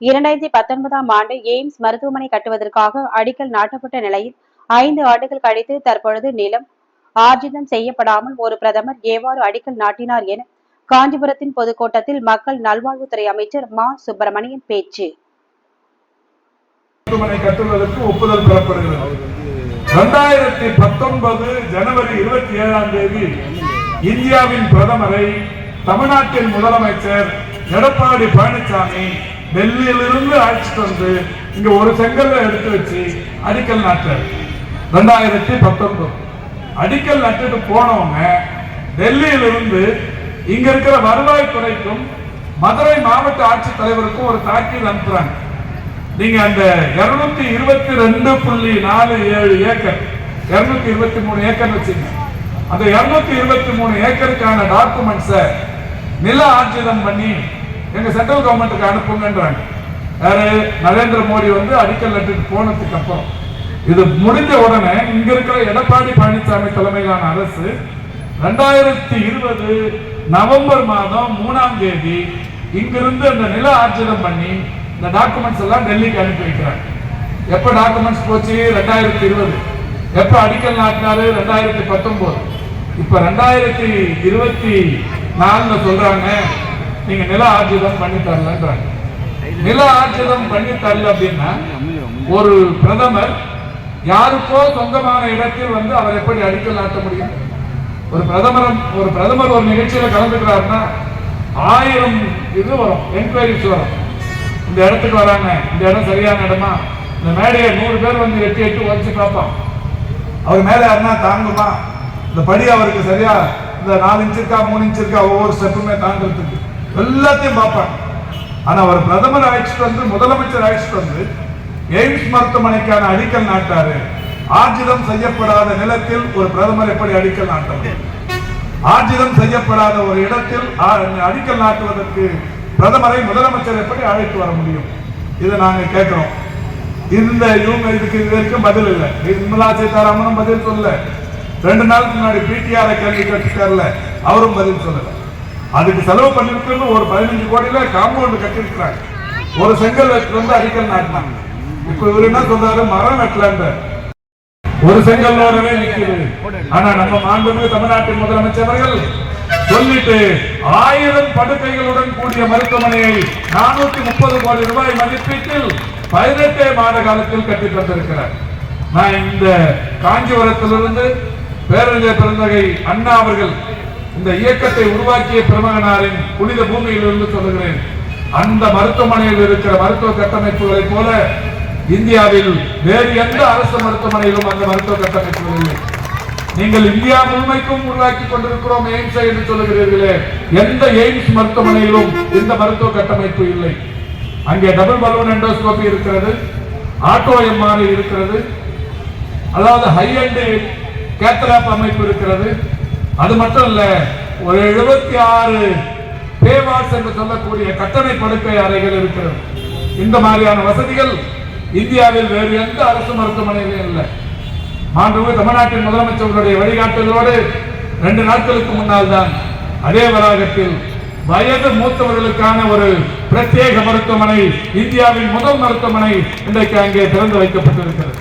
இரண்டாயிரத்தி பத்தொன்பதாம் ஆண்டு எய்ம்ஸ் மருத்துவமனை கட்டுவதற்காக அடிக்கல் நாட்டப்பட்ட நிலையில் ஐந்து ஆண்டுகள் கழித்து தற்பொழுது நிலம் ஆர்ஜிதம் செய்யப்படாமல் ஒரு பிரதமர் எவ்வாறு அடிக்கல் நாட்டினார் என காஞ்சிபுரத்தின் பொதுக்கூட்டத்தில் மக்கள் நல்வாழ்வுத்துறை அமைச்சர் மா. சுப்பிரமணியன் பேச்சு. ஒப்புதல் பெறப்படுகிறது இரண்டாயிரத்தி பத்தொன்பது ஜனவரி இருபத்தி ஏழாம் தேதி இந்தியாவின் பிரதமரை தமிழ்நாட்டின் முதலமைச்சர் எடப்பாடி பழனிசாமி டெல்லியிலிருந்து அழைச்சிட்டு வந்து இங்க ஒரு செங்கல்ல எடுத்து வச்சு அடிக்கல் நாட்டார் ரெண்டாயிரத்தி பத்தொன்பது. அடிக்கல் நட்டுட்டு போனவங்க டெல்லியிலிருந்து இங்க இருக்கிற வருவாய்த்துறைக்கும் மதுரை மாவட்ட ஆட்சித்தலைவருக்கும் ஒரு தாக்கீல் அனுப்புறாங்க. நீங்க அந்த இருநூத்தி இருபத்தி ரெண்டு புள்ளி நாலு ஏழு ஏக்கர் இருநூத்தி இருபத்தி மூணு ஏக்கர் வச்சுங்க அந்த இருநூத்தி இருபத்தி மூணு ஏக்கருக்கான டாக்குமெண்ட்ஸை நில ஆர்ஜிதம் பண்ணி எங்க சென்ட்ரல் கவர்மெண்ட்டுக்கு அனுப்புங்கன்றாங்க. யாரு? நரேந்திர மோடி வந்து அடிக்கல் நட்டுட்டு போனதுக்கு அப்புறம். இது முடிஞ்ச உடனே இங்க இருக்கிற எடப்பாடி பழனிசாமி தலைமையிலான அரசு ரெண்டாயிரத்தி இருபது நவம்பர் மாதம் மூணாம் தேதி இங்கிருந்து அந்த நில ஆர்ஜனம் பண்ணி இந்த டாக்குமெண்ட்ஸ் எல்லாம் டெல்லிக்கு அனுப்பி வைக்கிறாங்க. எப்ப டாக்குமெண்ட்ஸ் போச்சு? ரெண்டாயிரத்தி இருபது. எப்ப அடிக்கல் நாட்டினாரு? ரெண்டாயிரத்தி பத்தொன்பது இப்ப ரெண்டாயிரத்தி இருபத்தி நாலுல சொல்றாங்க நீங்க நில ஆர்ஜிதம் பண்ணி தரலன்றாங்க. நில ஆர்ஜிதம் பண்ணி தரல அப்படின்னா ஒரு பிரதமர் யாருக்கோ சொந்தமான இடத்தில் வந்து அவர் எப்படி அடிக்கல் நாட்ட முடியும்? ஒரு பிரதமர் ஒரு பிரதமர் ஒரு நிகழ்ச்சியில கலந்துக்கிறாருன்னா ஆயிரம் இது வரும் என்கொயரிஸ் வரும். இந்த இடத்துக்கு வராங்க இந்த இடம் சரியான இடமா? இந்த மேடையை நூறு பேர் வந்து எட்டி எட்டு உடச்சு பார்ப்பான். அவர் மேலே யாருன்னா தாங்குமா? இந்த படி அவருக்கு சரியா? இந்த நாலு இன்ச்சு இருக்கா மூணு இன்ச்சு இருக்கா ஒவ்வொரு ஸ்டெப்புமே தாங்கிறதுக்கு. எல்லாத்தையும் பார்ப்பாங்க. ஆனா அவர் பிரதமர் அழைச்சிட்டு வந்து முதலமைச்சர் அழைச்சிட்டு வந்து எய்ம்ஸ் மருத்துவமனைக்கான அடிக்கல் நாட்டாரு. ஆர்ஜிதம் செய்யப்படாத நிலத்தில் ஒரு பிரதமர் எப்படி அடிக்கல் நாட்ட ஆர்ஜிதம் செய்யப்படாத ஒரு இடத்தில் அடிக்கல் நாட்டுவதற்கு பிரதமரை முதலமைச்சர் எப்படி அழைத்து வர முடியும்? இதை நாங்க கேட்கிறோம். இந்த இவங்க இதுக்கு இது வரைக்கும் பதில் இல்லை. நிர்மலா சீதாராமனும் பதில் சொல்லல. ரெண்டு நாளுக்கு முன்னாடி பிடிஆர் கேள்வி தரல அவரும் பதில் சொல்லலை. அதுக்கு செலவு பண்ணிருக்கிறது ஒரு பதினஞ்சு கோடியில காம்பவுண்ட் கட்டிருக்கிறாங்க ஒரு செங்கல் வச்சுட்டு வந்து அடிக்கல் நாட்டினாங்க இப்ப இவர் என்ன சொல்றாரு? மரம் வெட்டலன்ற ஒரு செங்கல்லோடவே நிக்குது. ஆனா நம்ம மாண்புமிகு தமிழ்நாட்டின் முதலமைச்சர்கள் சொல்லிட்டு ஆயிரம் படுக்கைகளுடன் கூடிய மருத்துவமனையை நானூத்தி முப்பது கோடி ரூபாய் மதிப்பீட்டில் பதினெட்டே மாத காலத்தில் கட்டி தந்திருக்கிறார். நான் இந்த காஞ்சிபுரத்திலிருந்து பேரறிஞர் பிறந்தகை அண்ணா அவர்கள் இந்த இயக்கத்தை உருவாக்கிய பிரமகனாரின் புனித பூமியிலிருந்து சொல்லுகிறேன். அந்த மருத்துவமனையில் இருக்கிற மருத்துவ கட்டமைப்புகளைப் போல இந்தியாவில் வேறு எந்த அரசு மருத்துவமனையிலும் அந்த மருத்துவ கட்டமைப்புகள் இல்லை. நீங்கள் இந்தியா முழுமைக்கும் உருவாக்கி கொண்டிருக்கிறோம் எய்ம்ஸ் என்று சொல்லுகிறீர்களே எந்த எய்ம்ஸ் மருத்துவமனையிலும் இந்த மருத்துவ கட்டமைப்பு இல்லை. அங்கே டபுள் பலூன் எண்டோஸ்கோபி இருக்கிறது ஆட்டோ எம்ஆர்ஐ இருக்கிறது அதாவது ஹை அண்ட் கேத்தலாப் அமைப்பு இருக்கிறது அது மட்டும் இல்ல ஒரு எழுபத்தி ஆறு பேவார்ஸ் என்று சொல்லக்கூடிய கட்டணை படுக்கை அறைகள் இருக்கிறது. இந்த மாதிரியான வசதிகள் இந்தியாவில் வேறு எந்த அரசு மருத்துவமனையிலும் இல்லை. மாண்புமிகு தமிழ்நாட்டின் முதலமைச்சர்களுடைய வழிகாட்டுதலோடு ரெண்டு நாட்களுக்கு முன்னால் தான் அதே வளாகத்தில் வயது மூத்தவர்களுக்கான ஒரு பிரத்யேக மருத்துவமனை இந்தியாவின் முதல் மருத்துவமனை இன்றைக்கு அங்கே திறந்து வைக்கப்பட்டிருக்கிறது.